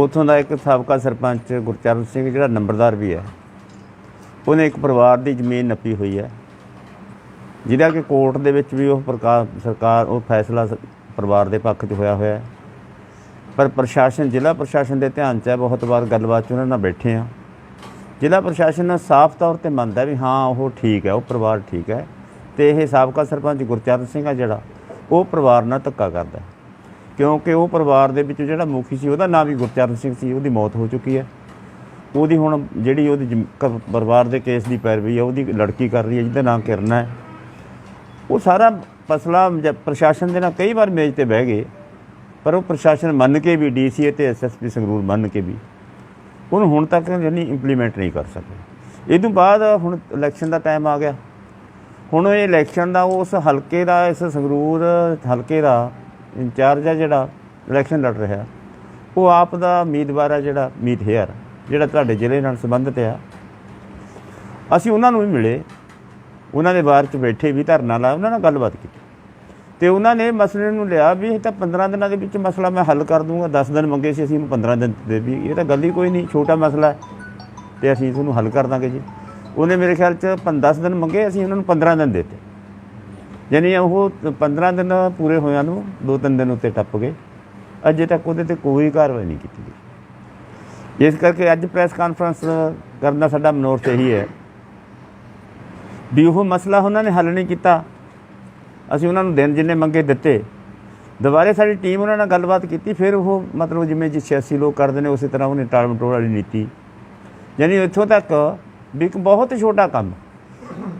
ਉਥੋਂ ਦਾ ਇੱਕ ਸਾਬਕਾ ਸਰਪੰਚ ਗੁਰਚਰਨ ਸਿੰਘ, ਜਿਹੜਾ ਨੰਬਰਦਾਰ ਵੀ ਹੈ, ਉਹਨੇ ਇੱਕ ਪਰਿਵਾਰ ਦੀ ਜ਼ਮੀਨ ਨੱਪੀ ਹੋਈ ਹੈ, ਜਿਹਦਾ ਕਿ ਕੋਰਟ ਦੇ ਵਿੱਚ ਵੀ ਉਹ ਪ੍ਰਕਾਰ ਸਰਕਾਰ, ਉਹ ਫੈਸਲਾ ਪਰਿਵਾਰ ਦੇ ਪੱਖ 'ਚ ਹੋਇਆ ਹੋਇਆ ਹੈ। ਪਰ ਪ੍ਰਸ਼ਾਸਨ, ਜ਼ਿਲ੍ਹਾ ਪ੍ਰਸ਼ਾਸਨ ਦੇ ਧਿਆਨ 'ਚ ਹੈ, ਬਹੁਤ ਵਾਰ ਗੱਲਬਾਤ 'ਚ ਉਹਨਾਂ ਨਾਲ ਬੈਠੇ ਆ ਜ਼ਿਲ੍ਹਾ ਪ੍ਰਸ਼ਾਸਨ ਸਾਫ਼ ਤੌਰ ਤੇ ਮੰਨਦਾ ਵੀ ਹਾਂ, ਉਹ ਠੀਕ ਹੈ, ਉਹ ਪਰਿਵਾਰ ਠੀਕ ਹੈ, ਤੇ ਇਹ ਸਾਬਕਾ ਸਰਪੰਚ ਗੁਰਚਰਨ ਸਿੰਘ ਆ ਜਿਹੜਾ, ਉਹ ਪਰਿਵਾਰ ਨਾਲ ਧੱਕਾ ਕਰਦਾ ਕਿਉਂਕਿ ਉਹ ਪਰਿਵਾਰ ਦੇ ਵਿੱਚ ਜਿਹੜਾ ਮੁਖੀ ਸੀ, ਉਹਦਾ ਨਾਮ ਵੀ ਗੁਰਚਰਨ ਸਿੰਘ ਸੀ, ਉਹਦੀ ਮੌਤ ਹੋ ਚੁੱਕੀ ਹੈ। ਉਹਦੀ ਹੁਣ ਜਿਹੜੀ ਉਹਦੀ ਜ਼ਮ- ਪਰਿਵਾਰ ਦੇ ਕੇਸ ਦੀ ਪੈਰਵੀ ਹੈ, ਉਹਦੀ ਲੜਕੀ ਕਰ ਰਹੀ ਹੈ, ਜਿਹਦਾ ਨਾਮ ਕਿਰਨ ਹੈ। ਉਹ ਸਾਰਾ ਫਸਲਾ ਪ੍ਰਸ਼ਾਸਨ ਦੇ ਨਾਲ ਕਈ ਵਾਰ ਮੇਜ਼ ਤੇ ਬਹਿ ਗਏ, ਪਰ ਉਹ ਪ੍ਰਸ਼ਾਸਨ ਮੰਨ ਕੇ ਵੀ ਡੀਸੀ ਅਤੇ ਐਸਐਸਪੀ ਸੰਗਰੂਰ ਮੰਨ ਕੇ ਵੀ, ਉਹਨੂੰ ਹੁਣ ਤੱਕ ਯਾਨੀ ਇੰਪਲੀਮੈਂਟ ਨਹੀਂ ਕਰ ਸਕੇ। ਇਹ ਤੋਂ ਬਾਅਦ ਹੁਣ ਇਲੈਕਸ਼ਨ ਦਾ ਟਾਈਮ ਆ ਗਿਆ। ਹੁਣ ਇਹ ਇਲੈਕਸ਼ਨ ਦਾ ਉਸ ਹਲਕੇ ਦਾ, ਇਸ ਸੰਗਰੂਰ ਹਲਕੇ ਦਾ ਇੰਚਾਰਜ ਆ ਜਿਹੜਾ ਇਲੈਕਸ਼ਨ ਲੜ ਰਿਹਾ। ਉਹ ਆਪ ਦਾ ਉਮੀਦਵਾਰ ਆ ਜਿਹੜਾ, ਮੀਤ ਹੇਅਰ, ਜਿਹੜਾ ਤੁਹਾਡੇ ਜ਼ਿਲ੍ਹੇ ਨਾਲ ਸੰਬੰਧਿਤ ਆ। ਅਸੀਂ ਉਹਨਾਂ ਨੂੰ ਵੀ ਮਿਲੇ। ਉਹਨਾਂ ਦੇ ਬਾਹਰ ਚ ਬੈਠੇ ਵੀ, ਧਰਨਾ ਲਾ ਉਹਨਾਂ ਨਾਲ ਗੱਲਬਾਤ ਕੀਤੀ। ਤੇ ਉਹਨਾਂ ਨੇ ਮਸਲੇ ਨੂੰ ਲਿਆ ਵੀ, ਇਹ ਤਾਂ 15 ਦਿਨਾਂ ਦੇ ਵਿੱਚ ਮਸਲਾ ਮੈਂ ਹੱਲ ਕਰ ਦੂੰਗਾ 10 ਦਿਨ ਮੰਗੇ ਸੀ, ਅਸੀਂ ਇਹਨੂੰ 15 ਦਿਨ ਦੇ ਵੀ। ਇਹ ਤਾਂ ਗੱਲ ਹੀ ਕੋਈ ਨਹੀਂ, ਛੋਟਾ ਮਸਲਾ ਹੈ। ਤੇ ਅਸੀਂ ਇਸ ਨੂੰ ਹੱਲ ਕਰ ਦਾਂਗੇ ਜੀ। ਉਹਨੇ ਮੇਰੇ ਖਿਆਲ ਚ 10 ਦਿਨ ਮੰਗੇ, ਅਸੀਂ ਉਹਨਾਂ ਨੂੰ 15 ਦਿਨ ਦਿੱਤੇ। ਯਾਨੀ ਉਹ 15 ਦਿਨ ਪੂਰੇ ਹੋਇਆਂ ਨੂੰ ਦੋ ਤਿੰਨ ਦਿਨ ਉੱਤੇ ਟੱਪ ਗਏ। ਅਜੇ ਤੱਕ ਉਹਦੇ ਤੇ ਕੋਈ ਕਾਰਵਾਈ ਨਹੀਂ ਕੀਤੀ ਗਈ। ਇਸ ਕਰਕੇ ਅੱਜ ਪ੍ਰੈਸ ਕਾਨਫਰੰਸ ਕਰਨ ਦਾ ਸਾਡਾ ਮਨੋਰਥ ਇਹੀ ਹੈ ਵੀ ਉਹ ਮਸਲਾ ਉਹਨਾਂ ਨੇ ਹੱਲ ਨਹੀਂ ਕੀਤਾ। ਅਸੀਂ ਉਹਨਾਂ ਨੂੰ ਦਿਨ ਜਿੰਨੇ ਮੰਗੇ ਦਿੱਤੇ। ਦੁਬਾਰੇ ਸਾਡੀ ਟੀਮ ਉਹਨਾਂ ਨਾਲ ਗੱਲਬਾਤ ਕੀਤੀ, ਫਿਰ ਉਹ ਮਤਲਬ ਜਿਵੇਂ ਜੀ 86 ਲੋਕ ਕਰਦੇ ਨੇ, ਉਸੇ ਤਰ੍ਹਾਂ ਉਹਨੇ ਟਾਲ ਮਟੋਲ ਵਾਲੀ ਨੀਤੀ। ਯਾਨੀ ਇੱਥੋਂ ਤੱਕ ਵੀ ਇੱਕ ਬਹੁਤ ਛੋਟਾ ਕੰਮ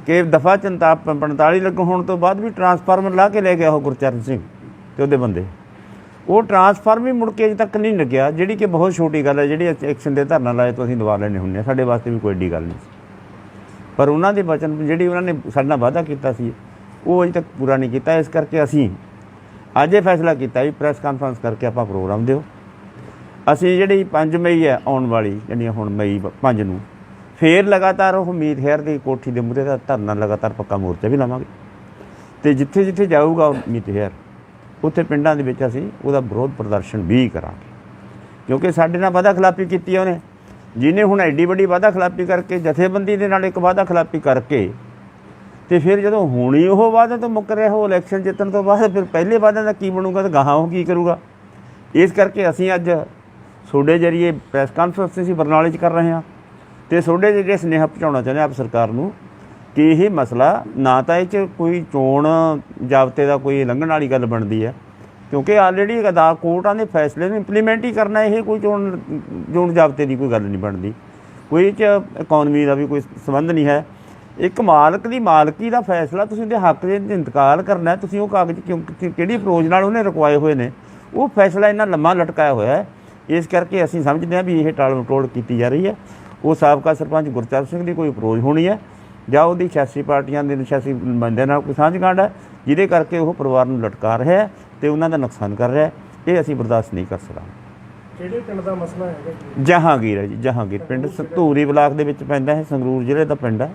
ਕਿ ਦਫਾ 45 ਲੱਗ ਹੋਣ ਤੋਂ ਬਾਅਦ ਵੀ ਟਰਾਂਸਫਾਰਮਰ ਲਾ ਕੇ ਲੈ ਗਿਆ ਉਹ ਗੁਰਚਰਨ ਸਿੰਘ ਤੇ ਉਹਦੇ ਬੰਦੇ। ਉਹ ਟਰਾਂਸਫਾਰਮ ਹੀ ਮੁੜ ਕੇ ਅਜੇ ਤੱਕ ਨਹੀਂ ਲੱਗਿਆ, ਜਿਹੜੀ ਕਿ ਬਹੁਤ ਛੋਟੀ ਗੱਲ ਹੈ, ਜਿਹੜੀ ਐਕਸ਼ਨ ਦੇ ਧਰਨਾ ਲਾਏ ਤੋਂ ਅਸੀਂ ਦਵਾ ਲੈਣੇ ਹੁੰਦੇ ਹਾਂ, ਸਾਡੇ ਵਾਸਤੇ ਵੀ ਕੋਈ ਏਡੀ ਗੱਲ ਨਹੀਂ ਸੀ। ਪਰ ਉਹਨਾਂ ਦੇ ਵਚਨ ਜਿਹੜੀ ਉਹਨਾਂ ਨੇ ਸਾਡੇ ਨਾਲ ਵਾਅਦਾ ਕੀਤਾ ਸੀ, ਉਹ ਅਜੇ ਤੱਕ ਪੂਰਾ ਨਹੀਂ ਕੀਤਾ। ਇਸ ਕਰਕੇ ਅਸੀਂ ਅੱਜ ਇਹ ਫੈਸਲਾ ਕੀਤਾ ਵੀ ਪ੍ਰੈਸ ਕਾਨਫਰੰਸ ਕਰਕੇ ਆਪਾਂ ਪ੍ਰੋਗਰਾਮ ਦਿਓ। ਅਸੀਂ ਜਿਹੜੀ 5 ਮਈ ਹੈ ਆਉਣ ਵਾਲੀ ਯਾਨੀ ਹੁਣ ਮਈ 5 ਨੂੰ ਫੇਰ ਲਗਾਤਾਰ ਉਹ ਮੀਤ ਹੈਰ ਦੀ ਕੋਠੀ ਦੇ ਮੂਹਰੇ ਦਾ ਧਰਨਾ ਲਗਾਤਾਰ ਪੱਕਾ ਮੋਰਚਾ ਵੀ ਲਾਵਾਂਗੇ। ਤੇ ਜਿੱਥੇ ਜਿੱਥੇ ਜਾਊਗਾ ਉਹ ਮੀਤ ਹੈਰ ਉੱਥੇ ਪਿੰਡਾਂ ਦੇ ਵਿੱਚ ਅਸੀਂ ਉਹਦਾ ਵਿਰੋਧ ਪ੍ਰਦਰਸ਼ਨ ਵੀ ਕਰਾਂਗੇ। ਕਿਉਂਕਿ ਸਾਡੇ ਨਾਲ ਵਾਅਦਾ ਖਿਲਾਫੀ ਕੀਤੀ ਹੈ ਉਹਨੇ। ਜਿਹਨੇ ਹੁਣ ਐਡੀ ਵੱਡੀ ਵਾਅਦਾ ਖਿਲਾਫੀ ਕਰਕੇ, ਜਥੇਬੰਦੀ ਦੇ ਨਾਲ ਇੱਕ ਵਾਅਦਾ ਖਿਲਾਫੀ ਕਰਕੇ, ਤੇ ਫਿਰ ਜਦੋਂ ਹੁਣੀ ਉਹ ਵਾਅਦਾ ਤੋਂ ਮੁੱਕ ਰਿਹਾ, ਉਹ ਇਲੈਕਸ਼ਨ ਜਿੱਤਣ ਤੋਂ ਬਾਅਦ ਫਿਰ ਪਹਿਲੇ ਵਾਅਦੇ ਦਾ ਕੀ ਬਣੂਗਾ ਤੇ ਗਾਹਾਂ ਉਹ ਕੀ ਕਰੂਗਾ? ਇਸ ਕਰਕੇ ਅਸੀਂ ਅੱਜ ਤੁਹਾਡੇ ਜਰੀਏ ਪ੍ਰੈਸ ਕਾਨਫਰੰਸ ਅਸੀਂ ਬਰਨਾਲੇ 'ਚ ਕਰ ਰਹੇ ਹਾਂ। ਤੇ ਤੁਹਾਡੇ ਜਿਹੜੇ ਸੁਨੇਹਾ ਪਹੁੰਚਾਉਣਾ ਚਾਹੁੰਦੇ ਹਾਂ ਆਪ ਸਰਕਾਰ ਨੂੰ ਕਿ ਇਹ ਮਸਲਾ ਨਾ ਤਾਂ ਇਹ 'ਚ ਕੋਈ ਚੋਣ ਜਾਬਤੇ ਦਾ ਕੋਈ ਲੰਘਣ ਵਾਲੀ ਗੱਲ ਬਣਦੀ ਹੈ ਕਿਉਂਕਿ ਆਲਰੇਡੀ ਅਦਾ ਕੋਰਟਾਂ ਦੇ ਫੈਸਲੇ ਨੂੰ ਇੰਪਲੀਮੈਂਟ ਹੀ ਕਰਨਾ, ਇਹ ਕੋਈ ਚੋਣ ਚੋਣ ਜਾਬਤੇ ਦੀ ਕੋਈ ਗੱਲ ਨਹੀਂ ਬਣਦੀ। ਕੋਈ ਇਹ 'ਚ ਇਕਨੋਮੀ ਦਾ ਵੀ ਕੋਈ ਸੰਬੰਧ ਨਹੀਂ ਹੈ। ਇੱਕ ਮਾਲਕ ਦੀ ਮਾਲਕੀ ਦਾ ਫੈਸਲਾ ਤੁਸੀਂ ਉਹਦੇ ਹੱਕ ਦੇ ਇੰਤਕਾਲ ਕਰਨਾ, ਤੁਸੀਂ ਉਹ ਕਾਗਜ਼ ਕਿਉਂ ਕਿਹੜੀ ਅਪਰੋਚ ਨਾਲ ਉਹਨੇ ਰੁਕਵਾਏ ਹੋਏ ਨੇ, ਉਹ ਫੈਸਲਾ ਇੰਨਾ ਲੰਮਾ ਲਟਕਾਇਆ ਹੋਇਆ ਹੈ। ਇਸ ਕਰਕੇ ਅਸੀਂ ਸਮਝਦੇ ਹਾਂ ਵੀ ਇਹ ਟਾਲ ਮਟੋਲ ਕੀਤੀ ਜਾ ਰਹੀ ਹੈ। ਉਹ ਸਾਬਕਾ ਸਰਪੰਚ ਗੁਰਚਰਨ ਸਿੰਘ ਦੀ ਕੋਈ ਅਪਰੋਚ ਹੋਣੀ ਹੈ ਜਾਂ ਉਹਦੀ ਸਿਆਸੀ ਪਾਰਟੀਆਂ ਦੇ ਸਿਆਸੀ ਬੰਦੇ ਨਾਲ ਕੋਈ ਸਾਂਝਗੰਢ ਹੈ ਜਿਹਦੇ ਕਰਕੇ ਉਹ ਪਰਿਵਾਰ ਨੂੰ ਲਟਕਾ ਰਿਹਾ ਹੈ ਤੇ ਉਹਨਾਂ ਦਾ ਨੁਕਸਾਨ ਕਰ ਰਿਹਾ ਹੈ ਇਹ ਅਸੀਂ ਬਰਦਾਸ਼ਤ ਨਹੀਂ ਕਰ ਸਕਾਂਗੇ। ਕਿਹੜੇ ਪਿੰਡ ਦਾ ਮਸਲਾ ਹੈਗਾ ਜੀ? ਜਹਾਂਗੀਰ ਹੈ ਜੀ ਜਹਾਂਗੀਰ। ਪਿੰਡ ਸਤੂਰੀ ਬਲਾਕ ਦੇ ਵਿੱਚ ਪੈਂਦਾ ਹੈ ਸੰਗਰੂਰ ਜ਼ਿਲ੍ਹੇ ਦਾ ਪਿੰਡ ਹੈ।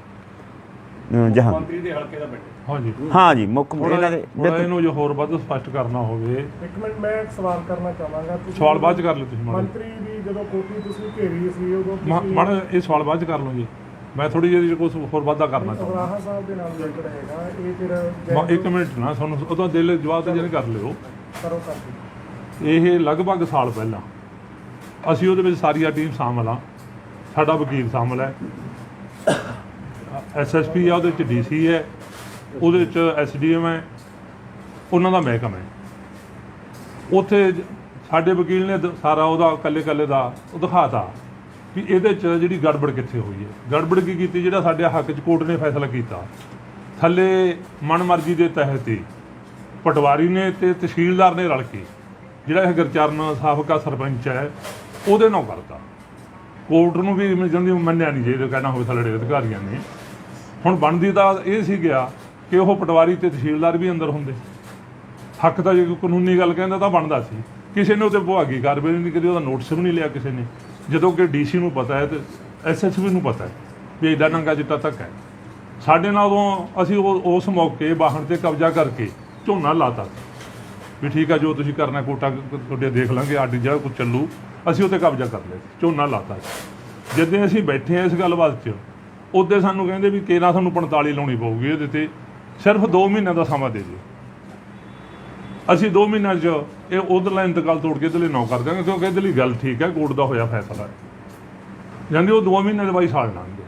ਜਹਾਂਗੀਰ। ਮੰਤਰੀ ਦੇ ਹਲਕੇ ਦਾ ਪਿੰਡ ਹਾਂਜੀ ਹਾਂ ਜੀ। ਮੁੱਖ ਇਹਨਾਂ ਦੇ ਇਹਨੂੰ ਜੋ ਹੋਰ ਵੱਧ ਸਪਸ਼ਟ ਕਰਨਾ ਹੋਵੇ। ਇੱਕ ਮਿੰਟ ਮੈਂ ਇੱਕ ਸਵਾਲ ਕਰਨਾ ਚਾਹਾਂਗਾ। ਤੁਸੀਂ ਸਵਾਲ ਬਾਅਦ ਚ ਕਰ ਲਓ ਤੁਸੀਂ ਮੰਤਰੀ ਦੀ ਜਦੋਂ ਕੋਠੀ ਤੁਸੀਂ ਘੇਰੀ ਸੀ ਉਦੋਂ ਮਾੜਾ ਇਹ ਸਵਾਲ ਬਾਅਦ ਚ ਕਰ ਲਓ ਜੀ। ਮੈਂ ਥੋੜੀ ਜਿਹੀ ਕੁਝ ਹੋਰ ਵਾਧਾ ਕਰਨਾ ਚਾਹੁੰਦਾ। ਅਬਰਾਹਾ ਸਾਹਿਬ ਦੇ ਨਾਲ ਰਿਲੇਟਡ ਹੈਗਾ ਇਹ ਫਿਰ ਮਾ- ਇੱਕ ਮਿੰਟ ਨਾ ਤੁਹਾਨੂੰ ਉਦੋਂ ਦਿਲ ਜਵਾਬ ਤੇ ਕਰ ਲਿਓ। ਕਰੋ ਕਰ ਇਹ ਲਗਭਗ ਸਾਲ ਪਹਿਲਾਂ ਅਸੀਂ ਉਹਦੇ ਵਿੱਚ ਸਾਰੀ ਆ ਟੀਮ ਸ਼ਾਮਲ ਆ ਸਾਡਾ ਵਕੀਲ ਸ਼ਾਮਲ ਹੈ। ਐਸਐਸਪੀ ਆ ਉਹਦੇ ਵਿੱਚ ਡੀਸੀ ਹੈ। ਉਹਦੇ ਵਿੱਚ ਐਸਡੀਐਮ ਹੈ। ਉਹਨਾਂ ਦਾ ਮਹਿਕਮਾ ਹੈ। ਉੱਥੇ ਸਾਡੇ ਵਕੀਲ ਨੇ ਦ- ਸਾਰਾ ਉਹਦਾ ਕੱਲੇ ਕੱਲੇ ਦਾ ਉਹ ਦਿਖਾਤਾ ਵੀ ਇਹਦੇ ਚ ਜਿਹੜੀ ਗੜਬੜ ਕਿੱਥੇ ਹੋਈ ਹੈ। ਗੜਬੜ ਕੀ ਕੀਤੀ? ਜਿਹੜਾ ਸਾਡੇ ਹੱਕ ਚ ਕੋਰਟ ਨੇ ਫੈਸਲਾ ਕੀਤਾ। ਥੱਲੇ ਮਨਮਰਜ਼ੀ ਦੇ ਤਹਿਤ ਹੀ ਪਟਵਾਰੀ ਨੇ ਤੇ ਤਹਿਸੀਲਦਾਰ ਨੇ ਰਲ ਕੇ ਜਿਹੜਾ ਇਹ ਗੁਰਚਰਨ ਸਾਬਕਾ ਸਰਪੰਚ ਹੈ, ਉਹਦੇ ਨਾਲ ਕਰਤਾ। ਕੋਰਟ ਨੂੰ ਵੀ ਜਿੰਦੀ ਮੰਨਿਆ ਨਹੀਂ ਜੇ ਕਹਿਣਾ ਹੋਵੇ ਥੱਲੇ ਅਧਿਕਾਰੀਆਂ ਨੇ। ਹੁਣ ਬਣਦੀ ਤਾਂ ਇਹ ਸੀ ਗਿਆ ਕਿ ਉਹ ਪਟਵਾਰੀ ਤੇ ਤਹਿਸੀਲਦਾਰ ਵੀ ਅੰਦਰ ਹੁੰਦੇ। ਹੱਕ ਤਾਂ ਜੇ ਕੋਈ ਕਾਨੂੰਨੀ ਗੱਲ ਕਹਿੰਦਾ ਤਾਂ ਬਣਦਾ ਸੀ। ਕਿਸੇ ਨੇ ਉਹਤੇ ਵਿਭਾਗੀ ਕਾਰਵਾਈ ਨਹੀਂ ਕਰੀ ਉਹਦਾ ਨੋਟਿਸ ਵੀ ਨਹੀਂ ਲਿਆ ਕਿਸੇ ਨੇ। ਜਦੋਂ ਕਿ ਡੀਸੀ ਨੂੰ ਪਤਾ ਹੈ ਤੇ ਐਸਐਸਪੀ ਨੂੰ ਪਤਾ ਹੈ ਵੀ ਇਦਾਂ ਨੰਗਾ ਚਿੱਟਾ ਤੱਕ ਹੈ। ਸਾਡੇ ਨਾਲ ਉਦੋਂ ਅਸੀਂ ਉਹ ਉਸ ਮੌਕੇ ਵਾਹਣ ਤੇ ਕਬਜ਼ਾ ਕਰਕੇ ਝੋਨਾ ਲਾਤਾ। ਸੀ ਵੀ ਠੀਕ ਆ, ਜੋ ਤੁਸੀਂ ਕਰਨਾ ਕੋਟਾ ਤੁਹਾਡੇ ਦੇਖ ਲਾਂਗੇ ਆਡੀ ਜਿਹੜਾ ਕੁਝ ਚੱਲੂ। ਅਸੀਂ ਉੱਤੇ ਕਬਜ਼ਾ ਕਰ ਲਿਆ, ਝੋਨਾ ਲਾਤਾ। ਸੀ ਜਦੋਂ ਅਸੀਂ ਬੈਠੇ ਆ ਇਸ ਗੱਲਬਾਤ 'ਚ, ਉਹਦੇ ਸਾਨੂੰ ਕਹਿੰਦੇ ਵੀ ਕਿਹੜਾ ਤੁਹਾਨੂੰ 45 ਲਾਉਣੀ ਪਊਗੀ ਇਹਦੇ ਤੇ। ਸਿਰਫ 2 ਮਹੀਨਿਆਂ ਦਾ ਸਮਾਂ ਦੇ ਦਿਓ। ਅਸੀਂ 2 ਮਹੀਨਿਆਂ 'ਚ ਇਹ ਉਧਰਲਾ ਇੰਤਕਾਲ ਤੋੜ ਕੇ ਇਹਦੇ ਲਈ ਨੌ ਕਰ ਦਿਆਂਗੇ, ਕਿਉਂਕਿ ਇਹਦੇ ਲਈ ਗੱਲ ਠੀਕ ਹੈ, ਕੋਰਟ ਦਾ ਹੋਇਆ ਫੈਸਲਾ। ਜਾਂਦੇ ਉਹ 2 ਮਹੀਨੇ ਦੇ ਬਾਈ ਸਾਲ ਲੰਘ ਗਿਆ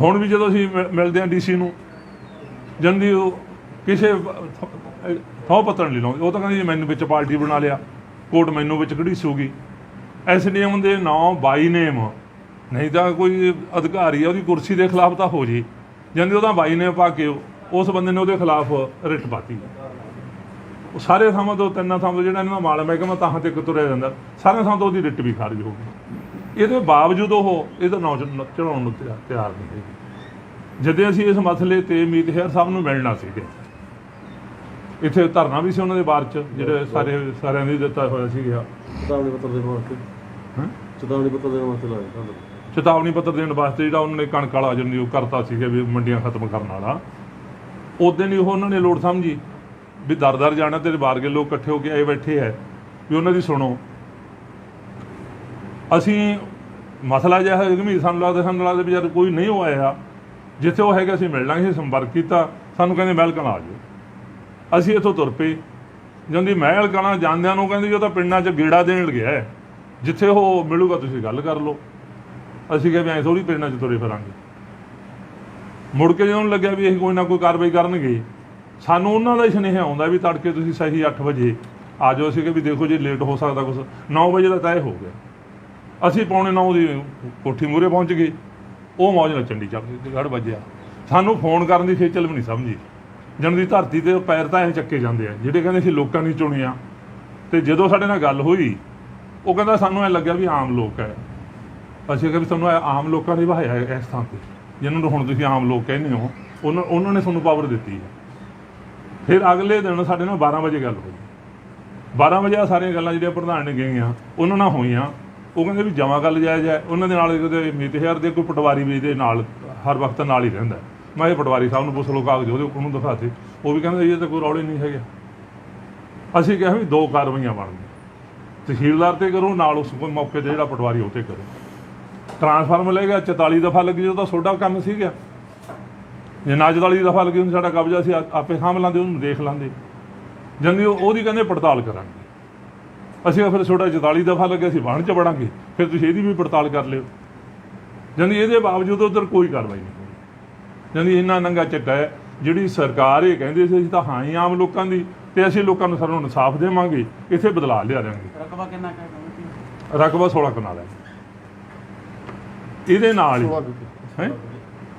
ਹੁਣ ਵੀ ਜਦੋਂ ਅਸੀਂ ਮਿ- ਮਿਲਦੇ ਹਾਂ ਡੀਸੀ ਨੂੰ ਜਾਂਦੀ ਉਹ ਕਿਸੇ ਥੋ ਪਤਨ ਨਹੀਂ ਲਾਉਂਦੇ। ਉਹ ਤਾਂ ਕਹਿੰਦੀ ਜੀ ਮੈਨੂੰ ਵਿੱਚ ਪਾਰਟੀ ਬਣਾ ਲਿਆ, ਕੋਰਟ ਮੈਨੂੰ ਵਿੱਚ ਘੜੀਸੂਗੀ। ਐਸਡੀਐਮ ਦੇ ਨਾਂ ਬਾਈ ਨੇਮ। ਨਹੀਂ ਤਾਂ ਕੋਈ ਅਧਿਕਾਰੀ ਆ, ਉਹਦੀ ਕੁਰਸੀ ਦੇ ਖਿਲਾਫ ਤਾਂ ਹੋ ਜੀ। ਜਾਂਦੀ ਉਹਦਾ ਬਾਈ ਨੇਮ ਪਾ ਕੇ ਉਸ ਬੰਦੇ ਨੇ ਉਹਦੇ ਖਿਲਾਫ ਰਿਟ ਪਾਤੀ। ਉਹ ਸਾਰੇ ਥਾਵਾਂ ਤੋਂ ਤਿੰਨਾਂ ਥਾਵਾਂ ਤੋਂ ਜਿਹੜਾ ਇਹਨਾਂ ਦਾ ਮਾਲ ਮਹਿਕਮਾ ਤਾਂ ਤੇ ਤੁਰਿਆ ਜਾਂਦਾ। ਸਾਰੇ ਥਾਵਾਂ ਤੋਂ ਉਹਦੀ ਰਿਟ ਵੀ ਖਾਰਜ ਹੋ ਗਈ। ਇਹਦੇ ਬਾਵਜੂਦ ਉਹ ਇਹਦਾ ਨਾਂ ਚੜਾਉਣ ਨੂੰ ਤਿਆ- ਤਿਆਰ ਨਹੀਂ ਹੈਗੀ। ਜਦੋਂ ਅਸੀਂ ਇਸ ਮਸਲੇ ਤੇ ਮੀਤ ਹੈਰ ਸਾਹਿਬ ਨੂੰ ਮਿਲਣਾ ਸੀਗੇ ਇੱਥੇ ਧਰਨਾ ਵੀ ਸੀ ਉਹਨਾਂ ਦੇ ਬਾਰ ਚ ਜਿਹੜੇ ਸਾਰੇ ਸਾਰਿਆਂ ਨੇ ਦਿੱਤਾ ਹੋਇਆ ਸੀਗਾ। ਚੇਤਾਵਨੀ ਪੱਤਰ ਦੇਣ ਵਾਸਤੇ। ਹੈਂ? ਚੇਤਾਵਨੀ ਪੱਤਰ ਦੇਣ ਵਾਸਤੇ ਲਾਇਆ ਤੁਹਾਨੂੰ ਚੇਤਾਵਨੀ ਪੱਤਰ ਦੇਣ ਵਾਸਤੇ ਜਿਹੜਾ ਉਹਨਾਂ ਨੇ ਕਣਕ ਵਾਲਾ ਜਿਹੜੀ ਉਹ ਕਰਤਾ ਸੀਗਾ ਵੀ ਮੰਡੀਆਂ ਖਤਮ ਕਰਨ ਵਾਲਾ। ਉਦੋਂ ਹੀ ਉਹ ਉਹਨਾਂ ਨੇ ਲੋੜ ਸਮਝੀ। ਵੀ ਦਰ ਦਰ ਜਾਣਾ ਤੇਰੇ ਬਾਰਗੇ ਲੋਕ ਇਕੱਠੇ ਹੋ ਕੇ ਆਏ ਬੈਠੇ ਐ ਵੀ ਉਹਨਾਂ ਦੀ ਸੁਣੋ। ਅਸੀਂ ਮਸਲਾ ਜਿਹਾ ਹੈ ਕਿ ਸਾਨੂੰ ਲੱਗਦਾ ਸਾਨੂੰ ਲੱਗਦਾ ਵੀ ਯਾਰ ਕੋਈ ਨਹੀਂ ਉਹ ਆਇਆ। ਜਿੱਥੇ ਉਹ ਹੈਗਾ ਅਸੀਂ ਮਿਲ ਲਾਂਗੇ, ਸੰਪਰਕ ਕੀਤਾ। ਸਾਨੂੰ ਕਹਿੰਦੇ ਵੈਲਕਮ ਆ ਜਾਓ। ਅਸੀਂ ਇੱਥੋਂ ਤੁਰ ਪਏ। ਜਾਂਦੀ ਮਹਿਲ ਕਣਾ ਜਾਂਦਿਆਂ ਨੂੰ ਕਹਿੰਦੇ ਜੀ ਉਹ ਤਾਂ ਪਿੰਡਾਂ 'ਚ ਗੇੜਾ ਦੇਣ ਗਿਆ ਜਿੱਥੇ ਉਹ ਮਿਲੂਗਾ ਤੁਸੀਂ ਗੱਲ ਕਰ ਲਓ। ਅਸੀਂ ਕਿਹਾ ਵੀ ਐਂ ਥੋੜੀ ਪਿੰਡਾਂ 'ਚ ਤੁਰੇ ਫਿਰਾਂਗੇ। ਮੁੜ ਕੇ ਜਦੋਂ ਲੱਗਿਆ ਵੀ ਇਹ ਕੋਈ ਨਾ ਕੋਈ ਕਾਰਵਾਈ ਕਰਨਗੇ ਸਾਨੂੰ ਉਹਨਾਂ ਦਾ ਹੀ ਸੁਨੇਹਾ ਆਉਂਦਾ ਵੀ ਤੜਕੇ ਤੁਸੀਂ ਸਹੀ 8 ਵਜੇ ਆ ਜਾਓ। ਅਸੀਂ ਕਿ ਵੀ ਦੇਖੋ ਜੇ ਲੇਟ ਹੋ ਸਕਦਾ ਕੁਝ 9 ਵਜੇ ਦਾ ਤੈਅ ਹੋ ਗਿਆ। ਅਸੀਂ ਪੌਣੇ 9 ਦੀ ਕੋਠੀ ਮੂਰੇ ਪਹੁੰਚ ਗਏ। ਉਹ ਮੌਜ ਨਾਲ ਚੰਡੀ ਚੱਲ ਗੜ ਵੱਜਿਆ। ਸਾਨੂੰ ਫੋਨ ਕਰਨ ਦੀ ਖੇਚਲ ਵੀ ਨਹੀਂ ਸਮਝੀ। ਜਨ ਦੀ ਧਰਤੀ ਤੇ ਪੈਰ ਤਾਂ ਐ ਚੱਕੇ ਜਾਂਦੇ ਆ, ਜਿਹੜੇ ਕਹਿੰਦੇ ਸੀ ਲੋਕਾਂ ਨੇ ਚੁਣਿਆ ਤੇ ਜਦੋਂ ਸਾਡੇ ਨਾਲ ਗੱਲ ਹੋਈ, ਉਹ ਕਹਿੰਦਾ ਸਾਨੂੰ ਐ ਲੱਗਿਆ ਵੀ ਆਮ ਲੋਕ ਹੈ। ਅਸੀਂ ਕਿਹਾ ਵੀ ਤੁਹਾਨੂੰ ਆਮ ਲੋਕਾਂ ਨੇ ਵਹਾਇਆ ਹੈ ਇਸ ਥਾਂ ਤੇ। ਜਿਹਨਾਂ ਨੂੰ ਹੁਣ ਤੁਸੀਂ ਆਮ ਲੋਕ ਕਹਿੰਦੇ ਹੋ, ਉਹਨਾਂ ਉਹਨਾਂ ਨੇ ਤੁਹਾਨੂੰ ਪਾਵਰ ਦਿੱਤੀ ਹੈ। ਫਿਰ ਅਗਲੇ ਦਿਨ ਸਾਡੇ ਨਾਲ 12 ਵਜੇ ਗੱਲ ਹੋਈ। 12 ਵਜੇ ਆਹ ਸਾਰੀਆਂ ਗੱਲਾਂ ਜਿਹੜੀਆਂ ਪ੍ਰਧਾਨ ਨੇ ਗਈਆਂ ਉਹਨਾਂ ਨਾਲ ਹੋਈਆਂ। ਉਹ ਕਹਿੰਦੇ ਵੀ ਜਮਾ ਗੱਲ ਜਾਇਜ਼ ਹੈ ਉਹਨਾਂ ਦੇ ਨਾਲ ਕਿਤੇ ਮੀਤ ਹਜ਼ਾਰ ਦੇ ਕੋਈ ਪਟਵਾਰੀ ਵੀ ਦੇ ਨਾਲ, ਹਰ ਵਕਤ ਨਾਲ ਹੀ ਰਹਿੰਦਾ। ਮੈਂ ਇਹ ਪਟਵਾਰੀ ਸਾਹਿਬ ਨੂੰ ਪੁੱਛ ਲਓ ਕਾਗਜ਼, ਉਹਦੇ ਉਹਨੂੰ ਦਿਖਾਤੇ। ਉਹ ਵੀ ਕਹਿੰਦੇ ਇਹ ਤਾਂ ਕੋਈ ਰੌਲੇ ਨਹੀਂ ਹੈਗਾ। ਅਸੀਂ ਕਿਹਾ ਵੀ ਦੋ ਕਾਰਵਾਈਆਂ ਬਣ ਗਈਆਂ ਤਹਿਸੀਲਦਾਰ ਤੇ ਕਰੋ, ਨਾਲ ਉਸ ਮੌਕੇ ਤੇ ਜਿਹੜਾ ਪਟਵਾਰੀ ਉਹ ਤੇ ਕਰੋ। ਟਰਾਂਸਫਾਰਮਰ ਲੈ ਗਿਆ 44 ਦਫਾ ਲੱਗੀ ਤਾਂ ਤੁਹਾਡਾ ਕੰਮ ਸੀਗਾ। ਜੇ ਨਾ 44 ਦਫਾ ਲੱਗੀ ਉਹਨੂੰ ਸਾਡਾ ਕਬਜ਼ਾ ਸੀ ਆਪੇ ਸਾਂਭ ਲਾਂਦੇ ਉਹਨੂੰ ਦੇਖ ਲਾਂਦੇ। ਜੰਦੀ ਉਹ- ਉਹਦੀ ਕਹਿੰਦੇ ਪੜਤਾਲ ਕਰਾਂਗੇ। ਅਸੀਂ ਫਿਰ ਤੁਹਾਡਾ 44 ਦਫਾ ਲੱਗਿਆ ਸੀ ਵਾਹਣ ਚ ਵੜਾਂਗੇ ਫਿਰ ਤੁਸੀਂ ਇਹਦੀ ਵੀ ਪੜਤਾਲ ਕਰ ਲਿਓ। ਜੰਦੀ ਇਹਦੇ ਬਾਵਜੂਦ ਉਧਰ ਕੋਈ ਕਾਰਵਾਈ ਨਹੀਂ ਹੋਈ। ਜੰਦੀ ਇੰਨਾ ਨੰਗਾ ਚੱਟਾ ਹੈ ਜਿਹੜੀ ਸਰਕਾਰ ਇਹ ਕਹਿੰਦੀ ਸੀ ਅਸੀਂ ਤਾਂ ਹਾਂ ਹੀ ਆਮ ਲੋਕਾਂ ਦੀ ਤੇ ਅਸੀਂ ਲੋਕਾਂ ਨੂੰ ਸਾਨੂੰ ਇਨਸਾਫ ਦੇਵਾਂਗੇ ਇੱਥੇ ਬਦਲਾ ਲਿਆ ਦਿਆਂਗੇ। ਰਕਬਾ ਕਿੰਨਾ ਕਹਿ ਕਮੇਟੀ ਰਕਬਾ 16 ਕਨਾਲ ਹੈ। ਇਹਦੇ ਨਾਲ ਹੀ। 16 ਵਿਗੇ ਹੈ?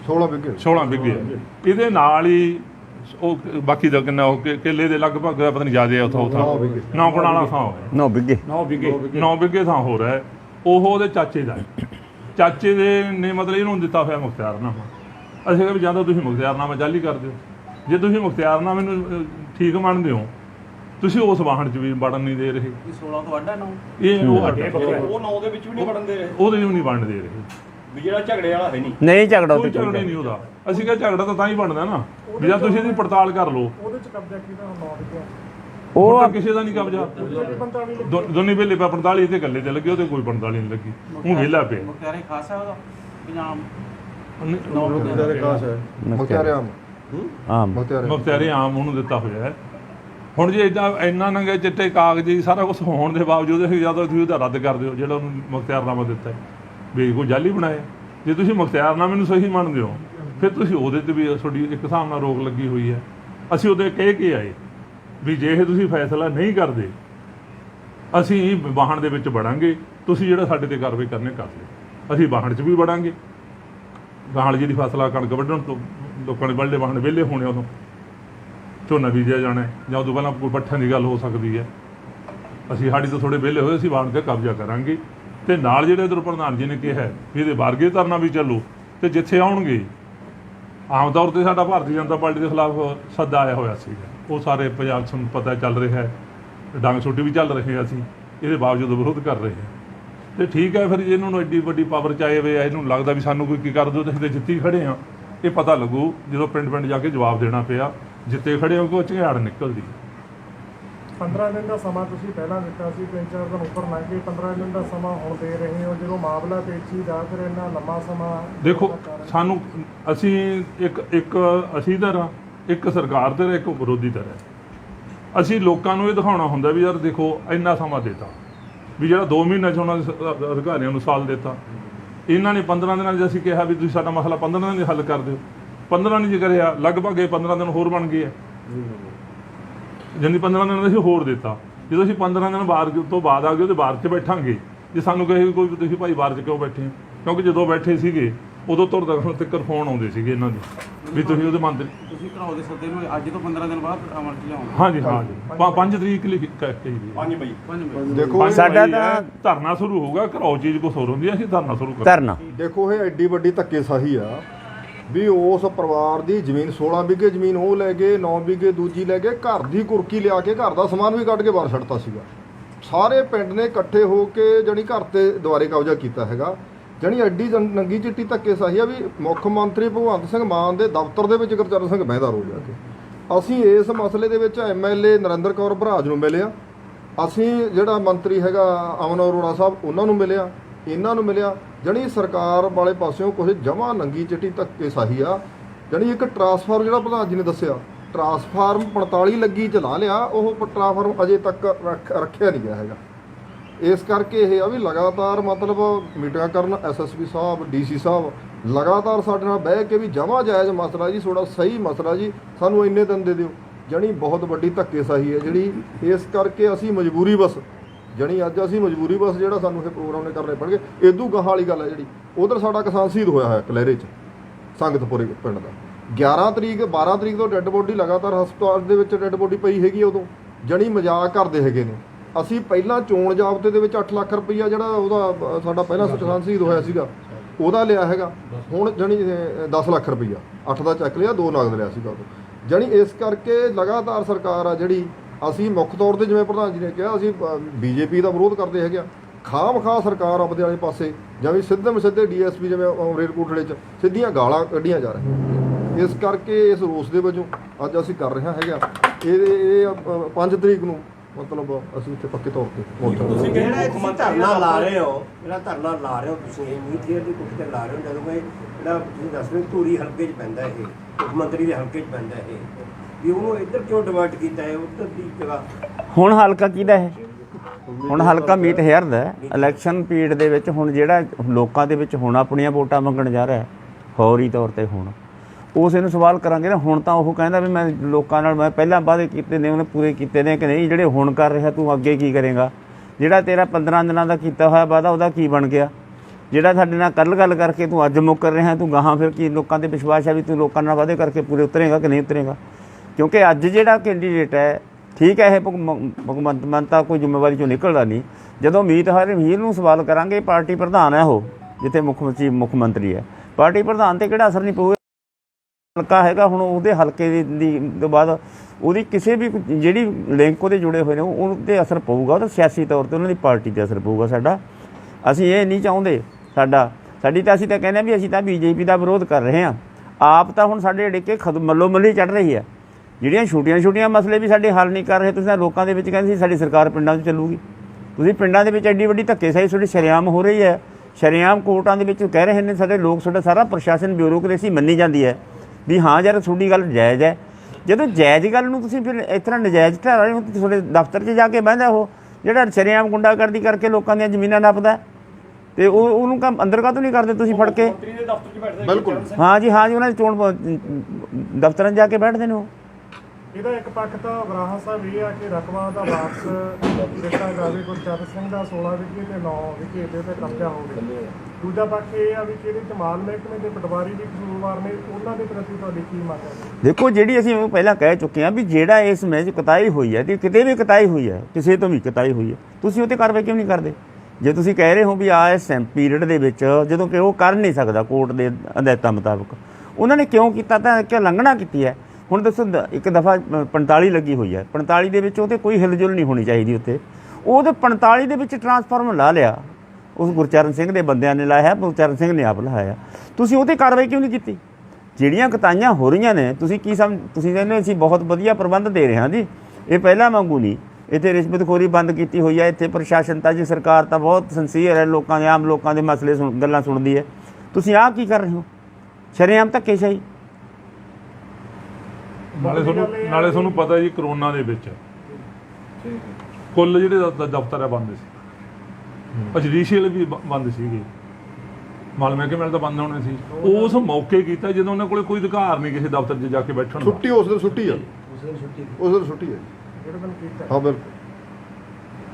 16 ਵਿਗੇ 16 ਵਿਗੇ ਹੈ। ਇਹਦੇ ਨਾਲ ਹੀ ਉਹ ਬਾਕੀ ਦਾ ਕਿੰਨਾ ਉਹ ਕਿ- ਕਿੱਲੇ ਦੇ ਲਗਭਗ ਪਤਾ ਨਹੀਂ ਜ਼ਿਆਦਾ ਉੱਥੋਂ ਨੌ ਉੱਥੋਂ ਵਿਗੇ। ਨੌ ਥਾਂ ਹੋਇਆ ਨੋ ਬਿੱਗੇ 9 ਵਿਗੇ 9 ਵਿਗੇ ਥਾਂ ਹੋ ਰਿਹਾ ਹੈ। ਉਹ ਉਹਦੇ ਚਾਚੇ ਦਾ ਹੈ। ਚਾਚੇ ਦੇ ਨੇ ਮਤਲਬ ਇਹਨੂੰ ਦਿੱਤਾ ਹੋਇਆ ਮੁਖਤਿਆਰਨਾਮਾ ਅਸੀਂ ਕਿਹਾ ਵੀ ਜਾਂ ਤਾਂ ਤੁਸੀਂ ਮੁਖਤਿਆਰਨਾਮਾ ਜਾਲੀ ਕਰ ਦਿਓ। ਜੇ ਤੁਸੀਂ ਮੁਖਤਿਆਰਨਾਮੇ ਨੂੰ ਅਹ, ਠੀਕ ਮੰਨਦੇ ਹੋ ਤੁਸੀਂ ਉਸ ਵਾਹਣ 'ਚ ਵੀ ਵੜਨ ਨਹੀਂ ਦੇ ਰਹੇ। ਇਹ 16 ਤੋਂ ਵੱਡਾ ਨਾ। ਇਹ ਉਹ ਅੱਡ ਹੈ। ਉਹ ਨੌ ਦੇ ਵਿੱਚ ਵੀ ਨਹੀਂ ਵੜਨ ਦੇ ਰਹੇ। ਉਹਦੇ ਨੂੰ ਨਹੀਂ ਵੰਡ ਦੇ ਰਹੇ। ਵੀ ਜਿਹੜਾ ਝਗੜੇ ਵਾਲਾ ਹੈ ਨਹੀਂ। ਨਹੀਂ ਝਗੜਾ ਕੋਈ ਉੱਤੇ ਝਗੜਾ ਨਹੀਂ। ਉਹਦਾ। ਅਸੀਂ ਕਿਹਾ ਝਗੜਾ ਤਾਂ ਤਾਂ ਹੀ ਬਣਦਾ ਨਾ। ਵੀ ਜਾਂ ਤੁਸੀਂ ਇਹਦੀ ਪੜਤਾਲ ਕਰ ਲਓ। ਉਹਦੇ ਚ ਕਬਜ਼ਾ ਨੌ ਵਿਕਿਆ ਉਹ ਕਿਸੇ ਦਾ ਨਹੀਂ ਕਬਜ਼ਾ। 45 ਲੱਗੀ। ਦੋ- ਦੋਨੇ ਵੇਲੇ ਪਾ 45 ਤੇ ਇਕੱਲੇ ਤੇ ਲੱਗੇ ਉਹਦੇ ਕੋਈ 45 ਨਹੀਂ ਲੱਗੀ। ਉਹ ਵਿਹਲਾ ਪਿਆ। ਮੁਖਤਿਆਰੇ ਖਾਸ ਹੈ ਉਹਦਾ? ਪੰਜਾਬ ਮੁਖਤਿਆਰੇ ਖਾਸ ਹੈ। ਮੁਖਤਿਆਰੇ ਆਮ। ਆਮ। ਮੁਖਤਿਆਰੇ ਮੁਖਤਿਆਰੇ ਆਮ ਉਹਨੂੰ ਦਿੱਤਾ ਹੋਇਆ ਹੈ। ਹੁਣ ਜੇ ਇਦਾਂ ਇੰਨਾ ਨੰਗੇ ਚਿੱਟੇ ਕਾਗਜ਼ੀ ਸਾਰਾ ਕੁਝ ਹੋਣ ਦੇ ਬਾਵਜੂਦ ਜਦੋਂ ਤੁਸੀਂ ਉਹਦਾ ਰੱਦ ਕਰ ਦਿਓ ਜਿਹੜਾ ਉਹਨੂੰ ਮੁਖਤਿਆਰਨਾਮਾ ਦਿੱਤਾ ਹੈ। ਵੀ ਜਾਲੀ ਬਣਾਏ। ਜੇ ਤੁਸੀਂ ਮੁਖਤਿਆਰਨਾਮੇ ਨੂੰ ਸਹੀ ਮੰਨਦੇ ਹੋ, ਫਿਰ ਤੁਸੀਂ ਉਹਦੇ ਤੇ ਵੀ ਤੁਹਾਡੀ ਇੱਕ ਹਿਸਾਬ ਨਾਲ ਰੋਕ ਲੱਗੀ ਹੋਈ ਹੈ। ਅਸੀਂ ਉਹਦੇ ਕਹਿ ਕੇ ਆਏ ਵੀ ਜੇ ਇਹ ਤੁਸੀਂ ਫੈਸਲਾ ਨਹੀਂ ਕਰਦੇ, ਅਸੀਂ ਵਾਹਣ ਦੇ ਵਿੱਚ ਵੜਾਂਗੇ, ਤੁਸੀਂ ਜਿਹੜਾ ਸਾਡੇ ਤੇ ਕਾਰਵਾਈ ਕਰਨੇ ਕਰ ਲਿਓ। ਅਸੀਂ ਵਾਹਣ 'ਚ ਵੀ ਵੜਾਂਗੇ। ਗਾਹਲ ਜਿਹੜੀ ਫਸਲ ਆ ਕਣਕ ਵੱਢਣ ਤੋਂ, ਲੋਕਾਂ ਦੇ ਵੱਡੇ ਵਾਹਣ ਵਿਹਲੇ ਹੋਣੇ ਉਦੋਂ। ਝੋਨਾ ਬੀਜਿਆ ਜਾਣਾ ਜਾਂ ਉਦੋਂ ਪਹਿਲਾਂ ਕੋਈ ਪੱਠਿਆਂ ਦੀ ਗੱਲ ਹੋ ਸਕਦੀ ਹੈ। ਅਸੀਂ ਸਾਡੀ ਤੋਂ ਥੋੜੇ ਵਿਹਲੇ ਹੋਏ, ਅਸੀਂ ਵਾਹਣ ਤੇ ਕਬਜ਼ਾ ਕਰਾਂਗੇ। ਤੇ ਨਾਲ ਜਿਹੜੇ ਇਧਰ ਪ੍ਰਧਾਨ ਜੀ ਨੇ ਕਿਹਾ ਵੀ ਇਹਦੇ ਬਾਰਗੇ ਧਰਨਾ ਵੀ ਚੱਲੋ ਤੇ ਜਿੱਥੇ ਆਉਣਗੇ, ਆਮ ਤੌਰ ਤੇ ਸਾਡਾ ਭਾਰਤੀ ਜਨਤਾ ਪਾਰਟੀ ਦੇ ਖਿਲਾਫ ਸੱਦਾ ਆਇਆ ਹੋਇਆ ਸੀਗਾ। ਉਹ ਸਾਰੇ ਪੰਜਾਬ 'ਚ ਪਤਾ ਚੱਲ ਰਿਹਾ ਹੈ, ਡਾਂਗ ਛੋਟੀ ਵੀ ਚੱਲ ਰਹੇ ਆ ਅਸੀਂ, ਇਹਦੇ ਬਾਵਜੂਦ ਵਿਰੋਧ ਕਰ ਰਹੇ ਹਾਂ। ਤੇ ਠੀਕ ਹੈ ਫਿਰ ਜੇ ਇਹਨਾਂ ਨੂੰ ਐਡੀ ਵੱਡੀ ਪਾਵਰ ਚਾਹੇ ਵੇ ਇਹਨੂੰ ਲੱਗਦਾ ਵੀ ਸਾਨੂੰ ਕੋਈ ਕੀ ਕਰ ਦਿਓ ਤੇ ਅਸੀਂ ਤੇ ਜਿੱਤੀ ਖੜੇ ਆ ਇਹ ਪਤਾ ਲੱਗੂ ਜਦੋਂ ਪਿੰਡ ਪਿੰਡ ਜਾ ਕੇ ਜਵਾਬ ਦੇਣਾ ਪਿਆ, ਜਿੱਤੇ ਖੜੇ ਹੋ ਕੋ ਝਗੜ ਨਿਕਲਦੀ 15 ਦਿਨ ਦਾ ਸਮਾਂ ਤੁਸੀਂ ਪਹਿਲਾਂ ਦਿੱਤਾ ਸੀ ਤਿੰਨ ਚਾਰ ਦਿਨ ਉੱਪਰ ਲੰਘ ਗਏ 15 ਦਿਨ ਦਾ ਸਮਾਂ ਹੁਣ ਦੇ ਰਹੇ ਹੋ। ਜਦੋਂ ਮਾਮਲਾ ਪੇਚੀ ਦਾ ਫਿਰ ਇੰਨਾ ਲੰਮਾ ਸਮਾਂ ਦੇਖੋ ਸਾਨੂੰ ਅਸੀਂ ਇੱਕ ਇੱਕ ਅਸੀਂ ਧਿਰ ਇੱਕ ਸਰਕਾਰ ਧਿਰ ਇੱਕ ਵਿਰੋਧੀ ਧਿਰ ਹੈ ਅਸੀਂ ਲੋਕਾਂ ਨੂੰ ਇਹ ਦਿਖਾਉਣਾ ਹੁੰਦਾ ਵੀ ਯਾਰ ਦੇਖੋ ਇੰਨਾ ਸਮਾਂ ਦਿੱਤਾ। ਵੀ ਜਿਹੜਾ 2 ਮਹੀਨੇ ਚ ਉਹਨਾਂ ਦੇ ਅਧਿਕਾਰੀਆਂ ਨੂੰ ਸਾਲ ਦਿੱਤਾ। ਇਹਨਾਂ ਨੇ 15 ਦਿਨਾਂ 'ਚ ਅਸੀਂ ਕਿਹਾ ਵੀ ਤੁਸੀਂ ਸਾਡਾ ਮਸਲਾ 15 ਦਿਨਾਂ 'ਚ ਹੱਲ ਕਰ ਦਿਓ। 15 ਨਹੀਂ ਜੇ ਕਰਿਆ ਲਗਭਗ ਇਹ 15 ਦਿਨ ਹੋਰ ਬਣ ਗਏ ਆ। ਜਾਨੀ 15 ਦਿਨ ਦਾ ਅਸੀਂ ਹੋਰ ਦਿੱਤਾ। ਜਦੋਂ ਅਸੀਂ 15 ਦਿਨ ਬਾਹਰ ਤੋਂ ਬਾਅਦ ਆ ਗਏ ਉਹਦੇ ਬਾਹਰ 'ਚ ਬੈਠਾਂਗੇ। ਜੇ ਸਾਨੂੰ ਕਹੇ ਕੋਈ ਤੁਸੀਂ ਭਾਈ ਬਾਹਰ 'ਚ ਕਿਉਂ ਬੈਠੇ ਹੋ? ਕਿਉਂਕਿ ਜਦੋਂ ਬੈਠੇ ਸੀਗੇ ਉਦੋਂ ਤੁਰ ਦਖਲ ਤੱਕ ਫੋਨ ਆਉਂਦੇ ਸੀਗੇ ਇਹਨਾਂ ਦੇ ਵੀ ਤੁਸੀਂ ਉਹਦੇ ਮੰਤਰੀ ਤੁਸੀਂ ਘਰਾਓ ਦੇ ਸੱਦੇ ਨੂੰ ਅੱਜ ਤੋਂ 15 ਦਿਨ ਬਾਅਦ ਅਮਲ ਚ ਹਾਂਜੀ ਹਾਂਜੀ। 5 ਤਰੀਕ ਲਿਖ ਕੇ ਕਹੀ ਦੀ ਹੈ। 5 ਮਈ। 5 ਮਿੰਟ ਦੇਖੋ ਪੰਜ ਸਾਡਾ ਤਾਂ- ਧਰਨਾ ਸ਼ੁਰੂ ਹੋਊਗਾ ਘਰੋਂ ਚੀਜ਼ ਹੋਰ ਹੁੰਦੀ ਹੈ ਅਸੀਂ ਧਰਨਾ ਸ਼ੁਰੂ ਕਰਾਂਗੇ। ਧਰਨਾ। ਦੇਖੋ ਇਹ ਐਡੀ ਵੱਡੀ ਧੱਕੇਸ਼ਾਹੀ ਆ ਵੀ ਉਸ ਪਰਿਵਾਰ ਦੀ ਜ਼ਮੀਨ 16 ਵਿਗੇ ਜ਼ਮੀਨ ਉਹ ਲੈ ਗਏ 9 ਵਿਗੇ ਦੂਜੀ ਲੈ ਗਏ, ਘਰ ਦੀ ਕੁਰਕੀ ਲਿਆ ਕੇ ਘਰ ਦਾ ਸਮਾਨ ਵੀ ਕੱਢ ਕੇ ਬਾਹਰ ਛੱਡਤਾ ਸੀਗਾ। ਸਾਰੇ ਪਿੰਡ ਨੇ ਇਕੱਠੇ ਹੋ ਕੇ ਜਣੀ ਘਰ ਤੇ ਦੁਬਾਰੇ ਕਬਜ਼ਾ ਕੀਤਾ ਹੈਗਾ। ਜਣੀ ਐਡੀ ਨੰਗੀ ਚਿੱਟੀ ਧੱਕੇ ਧੱਕੇਸ਼ਾਹੀ ਆ ਵੀ ਮੁੱਖ ਮੰਤਰੀ ਭਗਵੰਤ ਸਿੰਘ ਮਾਨ ਦੇ ਦਫ਼ਤਰ ਦੇ ਵਿੱਚ ਗੁਰਚਰਨ ਸਿੰਘ ਬਹਿਦਾ ਰੋ ਜਾ ਕੇ। ਅਸੀਂ ਇਸ ਮਸਲੇ ਦੇ ਵਿੱਚ ਐਮਐਲਏ ਨਰਿੰਦਰ ਕੌਰ ਭਰਾਜ ਨੂੰ ਮਿਲਿਆ ਅਸੀਂ ਜਿਹੜਾ ਮੰਤਰੀ ਹੈਗਾ ਅਮਨ ਅਰੋੜਾ ਸਾਹਿਬ, ਉਹਨਾਂ ਨੂੰ ਮਿਲਿਆ ਇਹਨਾਂ ਨੂੰ ਮਿਲਿਆ, ਜਣੀ ਸਰਕਾਰ ਵਾਲੇ ਪਾਸਿਓਂ ਕੁਝ ਜਮਾ ਨੰਗੀ ਚਿੱਟੀ ਧੱਕੇ ਸਾਹੀ ਆ, ਜਣੀ ਇੱਕ ਟਰਾਂਸਫਾਰਮ ਜਿਹੜਾ ਪ੍ਰਧਾਨ ਜੀ ਨੇ ਦੱਸਿਆ ਟਰਾਂਸਫਾਰਮ 45 ਲੱਗੀ ਚਲਾ ਲਿਆ, ਉਹ ਪ- ਟਰਾਂਸਫਾਰਮ ਅਜੇ ਤੱਕ ਰੱਖ- ਰੱਖਿਆ ਨਹੀਂ ਗਿਆ ਹੈਗਾ। ਇਸ ਕਰਕੇ ਇਹ ਆ ਵੀ ਲਗਾਤਾਰ ਮਤਲਬ ਮੀਟਿੰਗਾਂ ਕਰਨ ਐਸਐਸਪੀ ਸਾਹਿਬ ਡੀਸੀ ਸਾਹਿਬ, ਲਗਾਤਾਰ ਸਾਡੇ ਨਾਲ ਬਹਿ ਕੇ ਵੀ ਜਮਾ ਜਾਇਜ਼ ਮਸਲਾ ਜੀ ਥੋੜਾ ਸਹੀ ਮਸਲਾ ਜੀ, ਸਾਨੂੰ ਇੰਨੇ ਦਿਨ ਦੇ ਦਿਓ। ਜਣੀ ਬਹੁਤ ਵੱਡੀ ਧੱਕੇਸ਼ਾਹੀ ਹੈ ਜਿਹੜੀ ਇਸ ਕਰਕੇ ਅਸੀਂ ਮਜਬੂਰੀ ਬਸ ਜਣੀ ਅੱਜ ਅਸੀਂ ਮਜਬੂਰੀ ਬਸ ਜਿਹੜਾ ਸਾਨੂੰ ਇਹ ਪ੍ਰੋਗਰਾਮ ਨੇ ਕਰਨੇ ਪੈਣਗੇ ਇਦੋਂ ਗਾਹਾਂ ਵਾਲੀ ਗੱਲ ਹੈ ਜਿਹੜੀ। ਉਧਰ ਸਾਡਾ ਕਿਸਾਨ ਸ਼ਹੀਦ ਹੋਇਆ ਹੈ ਕਲਹਿਰੇ 'ਚ ਸੰਗਤਪੁਰੇ ਪਿੰਡ ਦਾ। 11 ਤਰੀਕ 12 ਤਰੀਕ ਤੋਂ ਡੈੱਡ ਬੋਡੀ ਲਗਾਤਾਰ ਹਸਪਤਾਲ ਦੇ ਵਿੱਚ ਡੈੱਡ ਬੋਡੀ ਪਈ ਹੈਗੀ ਉਦੋਂ। ਜਣੀ ਮਜ਼ਾਕ ਕਰਦੇ ਹੈਗੇ ਨੇ। ਅਸੀਂ ਪਹਿਲਾਂ ਚੋਣ ਜਾਬਤੇ ਦੇ ਵਿੱਚ 8 ਲੱਖ ਰੁਪਈਆ ਜਿਹੜਾ ਉਹਦਾ ਸਾਡਾ ਪਹਿਲਾ ਕਿਸਾਨ ਸ਼ਹੀਦ ਹੋਇਆ ਸੀਗਾ ਉਹਦਾ ਲਿਆ ਹੈਗਾ। ਹੁਣ ਜਣੀ 10 ਲੱਖ ਰੁਪਈਆ। 8 ਦਾ ਚੱਕ ਲਿਆ 2 ਨਗਦ ਲਿਆ ਸੀਗਾ ਉਦੋਂ ਜਣੀ ਇਸ ਕਰਕੇ ਲਗਾਤਾਰ ਸਰਕਾਰ ਆ ਜਿਹੜੀ ਅਸੀਂ ਮੁੱਖ ਤੌਰ ਤੇ ਜਿਵੇਂ ਪ੍ਰਧਾਨ ਜੀ ਨੇ ਕਿਹਾ ਅਸੀਂ ਬੀਜੇਪੀ ਦਾ ਵਿਰੋਧ ਕਰਦੇ ਹੈਗੇ ਆ। ਖਾਮ ਖਾ ਸਰਕਾਰ ਆਪਦੇ ਵਾਲੇ ਪਾਸੇ ਜਿਵੇਂ ਸਿੱਧੇ ਸਿੱਧੇ ਡੀਐਸਪੀ ਜਿਵੇਂ ਰੇਲਕੋਟੜੇ 'ਚ ਸਿੱਧੀਆਂ ਗਾਲਾਂ ਕੱਢੀਆਂ ਜਾ ਰਹੀਆਂ ਇਸ ਕਰਕੇ ਇਸ ਰੋਸ ਦੇ ਵਜੋਂ ਅੱਜ ਅਸੀਂ ਕਰ ਰਹੇ ਹੈਗਾ ਇਹ ਇਹ 5 ਤਰੀਕ ਨੂੰ ਮਤਲਬ ਅਸੀਂ ਇੱਥੇ ਪੱਕੇ ਤੌਰ ਤੇ ਤੁਸੀਂ ਜਿਹੜਾ ਕਹਿੰਦੇ ਇਹ ਮੁੱਖ ਤੁਸੀਂ ਮੰਤਰੀ ਧਰਨਾ ਲਾ ਰਹੇ ਹੋ ਜਿਹੜਾ ਧਰਨਾ ਲਾ ਰਹੇ ਹੋ ਤੁਸੀਂ ਦੀ ਕੁੱਟ ਤੇ ਲਾ ਰਹੇ ਹੋ ਜਦੋਂ ਕਿ ਜਿਹੜਾ ਤੁਸੀਂ ਦੱਸ ਰਹੇ ਹੋ ਧੂਰੀ ਹਲਕੇ 'ਚ ਪੈਂਦਾ ਇਹ ਮੁੱਖ ਮੰਤਰੀ ਦੇ ਹਲਕੇ 'ਚ ਪੈਂਦਾ ਇਹ। ਵੀ ਉਹਨੂੰ ਇੱਧਰ ਕਿਉਂ ਡਿਵਰਟ ਕੀਤਾ ਹੈ? ਉੱਧਰ ਦੀ ਜਗ੍ਹਾ। ਹੁਣ ਹਲਕਾ ਕਿਹਦਾ ਹੈ? ਹੁਣ ਹਲਕਾ ਮੀਤ ਹੈਰ ਦਾ। ਇਲੈਕਸ਼ਨ ਪੀਰੀਅਡ ਦੇ ਵਿੱਚ ਹੁਣ ਜਿਹੜਾ ਲੋਕਾਂ ਦੇ ਵਿੱਚ ਹੁਣ ਆਪਣੀਆਂ ਵੋਟਾਂ ਮੰਗਣ ਜਾ ਰਿਹਾ ਫੌਰੀ ਤੌਰ ਤੇ ਹੁਣ। ਉਸ ਨੂੰ ਸਵਾਲ ਕਰਾਂਗੇ ਨਾ ਹੁਣ ਤਾਂ ਉਹ ਕਹਿੰਦਾ ਵੀ ਮੈਂ ਲੋਕਾਂ ਨਾਲ ਮੈਂ ਪਹਿਲਾਂ ਵਾਅਦੇ ਕੀਤੇ ਨੇ ਉਹਨੇ ਪੂਰੇ ਕੀਤੇ ਨੇ ਕਿ ਨਹੀਂ? ਜਿਹੜੇ ਹੁਣ ਕਰ ਰਿਹਾ ਤੂੰ ਅੱਗੇ ਕੀ ਕਰੇਗਾ? ਜਿਹੜਾ ਤੇਰਾ 15 ਦਿਨਾਂ ਦਾ ਕੀਤਾ ਹੋਇਆ ਵਾਅਦਾ ਉਹਦਾ ਕੀ ਬਣ ਗਿਆ? ਜਿਹੜਾ ਸਾਡੇ ਨਾਲ ਕੱਲ ਗੱਲ ਕਰਕੇ ਤੂੰ ਅੱਜ ਮੁੱਕਰ ਰਿਹਾ ਤੂੰ ਗਾਹਾਂ ਫਿਰ ਕੀ ਲੋਕਾਂ ਤੇ ਵਿਸ਼ਵਾਸ ਹੈ ਵੀ ਤੂੰ ਲੋਕਾਂ ਨਾਲ ਵਾਅਦੇ ਕਰਕੇ ਪੂਰੇ ਉਤਰੇਗਾ ਕਿ ਨਹੀਂ ਉਤਰੇਗਾ? ਕਿਉਂਕਿ ਅੱਜ ਜਿਹੜਾ ਕੈਂਡੀਡੇਟ ਹੈ, ਠੀਕ ਹੈ, ਇਹ ਭਗਵੰ- ਭਗਵੰਤ ਮਾਨ ਤਾਂ ਕੋਈ ਜ਼ਿੰਮੇਵਾਰੀ ਚੋਂ ਨਿਕਲਦਾ ਨਹੀਂ। ਜਦੋਂ ਮੀਤ ਹਰ ਵੀਰ ਨੂੰ ਸਵਾਲ ਕਰਾਂਗੇ, ਪਾਰਟੀ ਪ੍ਰਧਾਨ ਹੈ ਉਹ, ਜਿੱਥੇ ਮੁੱਖ ਮੰਤਰੀ ਮੁੱਖ ਮੰਤਰੀ ਹੈ। ਪਾਰਟੀ ਪ੍ਰਧਾਨ ਤੇ ਕਿਹੜਾ ਅਸਰ ਨਹੀਂ ਪਊਗਾ? ਹਲਕਾ ਹੈਗਾ, ਹੁਣ ਉਹਦੇ ਹਲਕੇ ਦੀ- ਤੋਂ ਬਾਅਦ ਉਹਦੀ ਕਿਸੇ ਵੀ ਜਿਹੜੀ ਲਿੰਕ ਉਹਦੇ ਜੁੜੇ ਹੋਏ ਨੇ, ਉਹ- 'ਤੇ ਅਸਰ ਪਊਗਾ ਉਹਦਾ ਸਿਆਸੀ ਤੌਰ ਤੇ ਉਹਨਾਂ ਦੀ ਪਾਰਟੀ ਤੇ ਅਸਰ ਪਊਗਾ ਸਾਡਾ। ਅਸੀਂ ਇਹ ਨਹੀਂ ਚਾਹੁੰਦੇ ਸਾਡਾ। ਸਾਡੀ ਤਾਂ ਅਸੀਂ ਤਾਂ ਕਹਿੰਦੇ ਹਾਂ ਵੀ ਅਸੀਂ ਤਾਂ ਬੀਜੇਪੀ ਦਾ ਵਿਰੋਧ ਕਰ ਰਹੇ ਹਾਂ। ਆਪ ਤਾਂ ਹੁਣ ਸਾਡੇ ਡਿੱਕੇ ਖਦ ਮੱਲੋ ਮੱਲੀ ਚੜ ਰਹੀ ਹੈ। ਜਿਹੜੀਆਂ ਛੋਟੀਆਂ ਛੋਟੀਆਂ ਮਸਲੇ ਵੀ ਸਾਡੇ ਹੱਲ ਨਹੀਂ ਕਰ ਰਹੇ ਤੁਸੀਂ ਤਾਂ ਲੋਕਾਂ ਦੇ ਵਿੱਚ ਕਹਿੰਦੇ ਸੀ ਸਾਡੀ ਸਰਕਾਰ ਪਿੰਡਾਂ 'ਚ ਚੱਲੂਗੀ। ਤੁਸੀਂ ਪਿੰਡਾਂ ਦੇ ਵਿੱਚ ਐਡੀ ਵੱਡੀ ਧੱਕੇਸ਼ਾਹੀ ਤੁਹਾਡੀ ਸ਼ਰੇਆਮ ਹੋ ਰਹੀ ਹੈ। ਸ਼ਰੇਆਮ ਕੋਰਟਾਂ ਦੇ ਵਿੱਚ ਕਹਿ ਰਹੇ ਨੇ ਸਾਡੇ ਲੋਕ ਤੁਹਾਡਾ ਸਾਰਾ ਪ੍ਰਸ਼ਾਸਨ ਬਿਊਰੋਕ੍ਰੇਸੀ ਮੰਨੀ ਜਾਂਦੀ ਹੈ ਵੀ ਹਾਂ ਯਾਰ ਤੁਹਾਡੀ ਗੱਲ ਜਾਇਜ਼ ਹੈ। ਜਦੋਂ ਜਾਇਜ਼ ਗੱਲ ਨੂੰ ਤੁਸੀਂ ਫਿਰ ਇਸ ਤਰ੍ਹਾਂ ਨਜਾਇਜ਼ ਠਹਿਰਾ ਰਹੇ ਹੋ ਤੁਹਾਡੇ ਦਫ਼ਤਰ 'ਚ ਜਾ ਕੇ ਬਹਿੰਦਾ ਉਹ ਜਿਹੜਾ ਸ਼ਰੇਆਮ ਗੁੰਡਾਗਰਦੀ ਕਰਕੇ ਲੋਕਾਂ ਦੀਆਂ ਜ਼ਮੀਨਾਂ ਨੱਪਦਾ। ਤੇ ਉਹ ਉਹਨੂੰ ਕੰਮ ਅੰਦਰ ਕਾਹਤੋਂ ਨਹੀਂ ਕਰਦੇ ਤੁਸੀਂ ਫੜ ਕੇ? ਮੰਤਰੀ ਦੇ ਦਫ਼ਤਰ 'ਚ ਬੈਠਦੇ ਬਿਲਕੁਲ। ਹਾਂ ਜੀ ਹਾਂ ਜੀ ਉਹਨਾਂ ਦੇ ਚੋਣ ਦਫ਼ਤਰਾਂ 'ਚ ਜਾ ਕੇ ਬੈਠਦੇ ਨੇ ਉਹ। ਇਹਦਾ ਇੱਕ ਪੱਖ ਤਾਂ ਵਰਾਹਾ ਸਾਹਿਬ ਇਹ ਆ ਕਿ ਰਕਬਾ ਦਾ ਵਾਪਸ ਦਿੱਤਾ ਜਾਵੇ ਗੁਰਚਰਨ ਸਿੰਘ ਦਾ 16 ਵਿਕੇ ਤੇ 9 ਵਿਕੇ ਤੇ ਤੇ ਕਬਜ਼ਾ ਹੋ ਦੂਜਾ ਪੱਖ ਇਹ ਆ ਵੀ ਕਿ ਇਹਦੇ ਮਹਿਕਮੇ ਦੇ ਪਟਵਾਰੀ ਵੀ ਕਸੂਰਵਾਰ ਨੇ, ਉਹਨਾਂ ਦੇ ਪ੍ਰਤੀ ਤੁਹਾਡੀ ਕੀ ਮੰਗ ਹੈ? ਦੇਖੋ, ਜਿਹੜੀ ਅਸੀਂ ਪਹਿਲਾਂ ਕਹਿ ਚੁੱਕੇ ਹਾਂ ਵੀ ਜਿਹੜਾ ਇਸ ਮੈਚ ਕਤਾਈ ਹੋਈ ਹੈ ਤੇ ਕਿਤੇ ਵੀ ਕਤਾਈ ਹੋਈ ਹੈ, ਕਿਸੇ ਤੋਂ ਵੀ ਕਤਾਈ ਹੋਈ ਹੈ, ਤੁਸੀਂ ਉਹ ਤੇ ਕਾਰਵਾਈ ਕਿਉਂ ਨਹੀਂ ਕਰਦੇ? ਜੇ ਤੁਸੀਂ ਕਹਿ ਰਹੇ ਹੋ ਵੀ ਆ ਇਸ ਪੀਰੀਅਡ ਦੇ ਵਿੱਚ ਜਦੋਂ ਕਿ ਉਹ ਕਰ ਨਹੀਂ ਸਕਦਾ ਕੋਰਟ ਦੇ ਹਦਾਇਤਾਂ ਮੁਤਾਬਕ, ਉਹਨਾਂ ਨੇ ਕਿਉਂ ਕੀਤਾ ਤਾਂ ਕਿ ਲੰਘਣਾ ਕੀਤੀ ਹੈ? ਹੁਣ ਦੱਸੋ ਦ- ਇੱਕ ਦਫਾ 45 ਲੱਗੀ ਹੋਈ ਹੈ। 45 ਦੇ ਵਿੱਚ ਉਹ ਤੇ ਕੋਈ ਹਿਲਜੁਲ ਨਹੀਂ ਹੋਣੀ ਚਾਹੀਦੀ ਉੱਤੇ। ਉਹ ਤੇ 45 ਦੇ ਵਿੱਚ ਟਰਾਂਸਫਾਰਮਰ ਲਾ ਲਿਆ। ਉਸ ਗੁਰਚਰਨ ਸਿੰਘ ਦੇ ਬੰਦਿਆਂ ਨੇ ਲਾਇਆ, ਗੁਰਚਰਨ ਸਿੰਘ ਨੇ ਆਪ ਲਾਇਆ। ਤੁਸੀਂ ਉਹ ਤੇ ਕਾਰਵਾਈ ਕਿਉਂ ਨਹੀਂ ਕੀਤੀ? ਜਿਹੜੀਆਂ ਕਤਾਈਆਂ ਹੋ ਰਹੀਆਂ ਨੇ, ਤੁਸੀਂ ਕੀ ਸਮਝ ਤੁਸੀਂ ਕਹਿੰਦੇ ਅਸੀਂ ਬਹੁਤ ਵਧੀਆ ਪ੍ਰਬੰਧ ਦੇ ਰਹੇ ਹਾਂ ਜੀ। ਇਹ ਪਹਿਲਾਂ ਵਾਂਗੂ ਨਹੀਂ। ਇੱਥੇ ਰਿਸ਼ਵਤਖੋਰੀ ਬੰਦ ਕੀਤੀ ਹੋਈ ਹੈ। ਇੱਥੇ ਪ੍ਰਸ਼ਾਸਨ ਤਾਂ ਜੀ, ਸਰਕਾਰ ਤਾਂ ਬਹੁਤ ਸੰਸੀਅਰ ਹੈ। ਲੋਕਾਂ ਦੇ, ਆਮ ਲੋਕਾਂ ਦੇ ਮਸਲੇ ਸੁਣ, ਗੱਲਾਂ ਸੁਣਦੀ ਹੈ। ਤੁਸੀਂ ਆਹ ਕੀ ਕਰ ਰਹੇ ਹੋ? ਸ਼ਰੇਆਮ ਧੱਕੇਸ਼ਾਹੀ। ਨਾਲੇ ਤੁਹਾਨੂੰ ਨਾਲੇ ਤੁਹਾਨੂੰ ਪਤਾ ਜੀ ਕਰੋਨਾ ਦੇ ਵਿੱਚ। ਕੁੱਲ ਜਿਹੜੇ ਦ- ਦਫ਼ਤਰ ਆ ਬੰਦ ਸੀ। ਜੁਡੀਸ਼ੀਅਲ ਵੀ ਬ- ਬੰਦ ਸੀਗੇ। ਮਾਲ ਮਹਿਕਮੇ ਵਾਲੇ ਤਾਂ ਬੰਦ ਹੋਣੇ ਸੀ। ਉਸ ਮੌਕੇ ਕੀਤਾ ਜਦੋਂ ਉਹਨਾਂ ਕੋਲੇ ਕੋਈ ਅਧਿਕਾਰ ਨਹੀਂ ਕਿਸੇ ਦਫ਼ਤਰ 'ਚ ਜਾ ਕੇ ਬੈਠਣ ਦਾ। ਛੁੱਟੀ ਉਸ ਦਿਨ ਛੁੱਟੀ ਆ। ਉਸ ਦਿਨ ਛੁੱਟੀ ਹੈ ਜਿਹੜੇ ਦਿਨ ਕੀਤਾ। ਹਾਂ ਬਿਲਕੁਲ।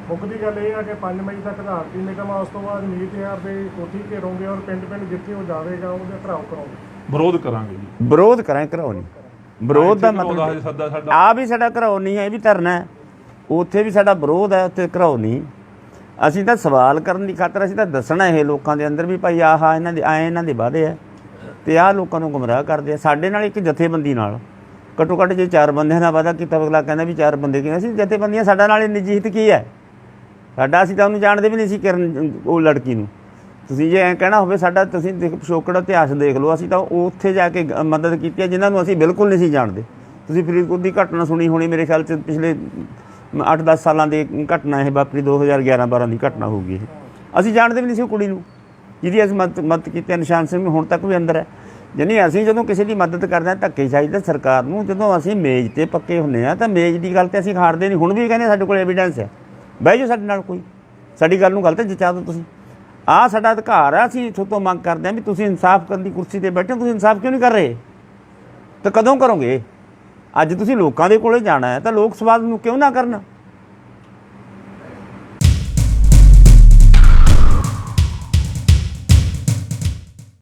ਮੁੱਕਦੀ ਗੱਲ ਇਹ ਆ ਕਿ 5 ਮਈ ਤੱਕ ਆਧਾਰਤੀ ਨਿਗਮ ਆ, ਉਸ ਤੋਂ ਬਾਅਦ ਮੀਤ ਹਜ਼ਾਰ ਦੇ ਕੋਠੀ ਘੇਰੋਗੇ ਔਰ ਪਿੰਡ ਪਿੰਡ ਜਿੱਥੇ ਉਹ ਜਾਵੇਗਾ ਉਹਦੇ ਘਰਾਓ ਕਰੋਗੇ ਵਿਰੋਧ ਕਰਾਂਗੇ ਜੀ। ਵਿਰੋਧ ਕਰਾਂ ਘਰਾਓ ਨਹੀਂ। ਵਿਰੋਧ ਦਾ ਮਤਲਬ ਆ ਵੀ ਸਾਡਾ ਘਰਾਓ ਨਹੀਂ ਹੈ ਇਹ ਵੀ ਧਰਨਾ ਹੈ। ਉੱਥੇ ਵੀ ਸਾਡਾ ਵਿਰੋਧ ਹੈ ਉੱਥੇ ਘਰਾਓ ਨਹੀਂ। ਅਸੀਂ ਤਾਂ ਸਵਾਲ ਕਰਨ ਦੀ ਖਾਤਰ ਅਸੀਂ ਤਾਂ ਦੱਸਣਾ ਇਹ ਲੋਕਾਂ ਦੇ ਅੰਦਰ ਵੀ ਭਾਈ ਆਹ ਇਹਨਾਂ ਦੇ ਆਏ ਇਹਨਾਂ ਦੇ ਵਾਅਦੇ ਹੈ ਤੇ ਆਹ ਲੋਕਾਂ ਨੂੰ ਗੁੰਮਰਾਹ ਕਰਦੇ ਆ। ਸਾਡੇ ਨਾਲ ਇੱਕ ਜਥੇਬੰਦੀ ਨਾਲ ਘੱਟੋ ਘੱਟ ਜੇ ਚਾਰ ਬੰਦਿਆਂ ਨਾਲ ਵਾਅਦਾ ਕੀਤਾ ਅਗਲਾ ਕਹਿੰਦਾ ਵੀ ਚਾਰ ਬੰਦੇ ਕਿਵੇਂ ਅਸੀਂ ਜਥੇਬੰਦੀਆਂ ਸਾਡਾ ਨਾਲ ਨਿੱਜੀ ਹਿੱਤ ਕੀ ਹੈ? ਸਾਡਾ ਅਸੀਂ ਤਾਂ ਉਹਨੂੰ ਜਾਣਦੇ ਵੀ ਨਹੀਂ ਸੀ ਕਿਰਨ ਉਹ ਲੜਕੀ ਨੂੰ। ਤੁਸੀਂ ਜੇ ਐਂ ਕਹਿਣਾ ਹੋਵੇ ਸਾਡਾ ਤੁਸੀਂ ਦੇਖ ਪਿਛੋਕੜ ਇਤਿਹਾਸ ਦੇਖ ਲਓ ਅਸੀਂ ਤਾਂ ਉੱਥੇ ਜਾ ਕੇ ਮਦਦ ਕੀਤੀ ਹੈ ਜਿਨ੍ਹਾਂ ਨੂੰ ਅਸੀਂ ਬਿਲਕੁਲ ਨਹੀਂ ਸੀ ਜਾਣਦੇ। ਤੁਸੀਂ ਫਰੀਦਕੋਟ ਦੀ ਘਟਨਾ ਸੁਣੀ ਹੋਣੀ ਮੇਰੇ ਖਿਆਲ ਚ ਪਿਛਲੇ 8-10 ਸਾਲਾਂ ਦੀ ਘਟਨਾ ਇਹ ਵਾਪਰੀ 2011-12 ਦੀ ਘਟਨਾ ਹੋਊਗੀ ਇਹ। ਅਸੀਂ ਜਾਣਦੇ ਵੀ ਨਹੀਂ ਸੀ ਉਹ ਕੁੜੀ ਨੂੰ ਜਿਹਦੀ ਅਸੀਂ ਮਦਦ ਮਦਦ ਕੀਤੀ ਹੈ, ਨਿਸ਼ਾਨ ਸਿੰਘ ਹੁਣ ਤੱਕ ਵੀ ਅੰਦਰ ਹੈ। ਜਾਣੀ ਅਸੀਂ ਜਦੋਂ ਕਿਸੇ ਦੀ ਮਦਦ ਕਰਦੇ ਹਾਂ ਧੱਕੇ ਚਾਹੀਦਾ ਸਰਕਾਰ ਨੂੰ ਜਦੋਂ ਅਸੀਂ ਮੇਜ਼ ਤੇ ਪੱਕੇ ਹੁੰਨੇ ਆ ਤਾਂ ਮੇਜ਼ ਦੀ ਗੱਲ ਤੇ ਅਸੀਂ ਖਾੜਦੇ ਨਹੀਂ। ਹੁਣ ਵੀ ਕਹਿੰਦੇ ਸਾਡੇ ਕੋਲ ਐਵੀਡੈਂਸ ਹੈ। ਬਹਿ ਜਾਓ ਸਾਡੇ ਨਾਲ ਕੋਈ। ਸਾਡੀ ਗੱਲ ਨੂੰ ਗਲਤ ਜਚਾ ਦਿਓ ਤੁਸੀਂ। ਆਹ ਸਾਡਾ ਅਧਿਕਾਰ ਆ, ਅਸੀਂ ਤੁਹਾਡੇ ਤੋਂ ਮੰਗ ਕਰਦੇ ਹਾਂ ਵੀ ਤੁਸੀਂ ਇਨਸਾਫ ਕਰਨ ਦੀ ਕੁਰਸੀ ਤੇ ਬੈਠੇ ਹੋ, ਤੁਸੀਂ ਇਨਸਾਫ ਕਿਉਂ ਨਹੀਂ ਕਰ ਰਹੇ? ਤਾਂ ਕਦੋਂ ਕਰੋਗੇ? ਅੱਜ ਤੁਸੀਂ ਲੋਕਾਂ ਦੇ ਕੋਲੇ ਜਾਣਾ ਹੈ, ਤਾਂ ਲੋਕ ਸਵਾਲ ਨੂੰ ਕਿਉਂ ਨਾ ਕਰਨ?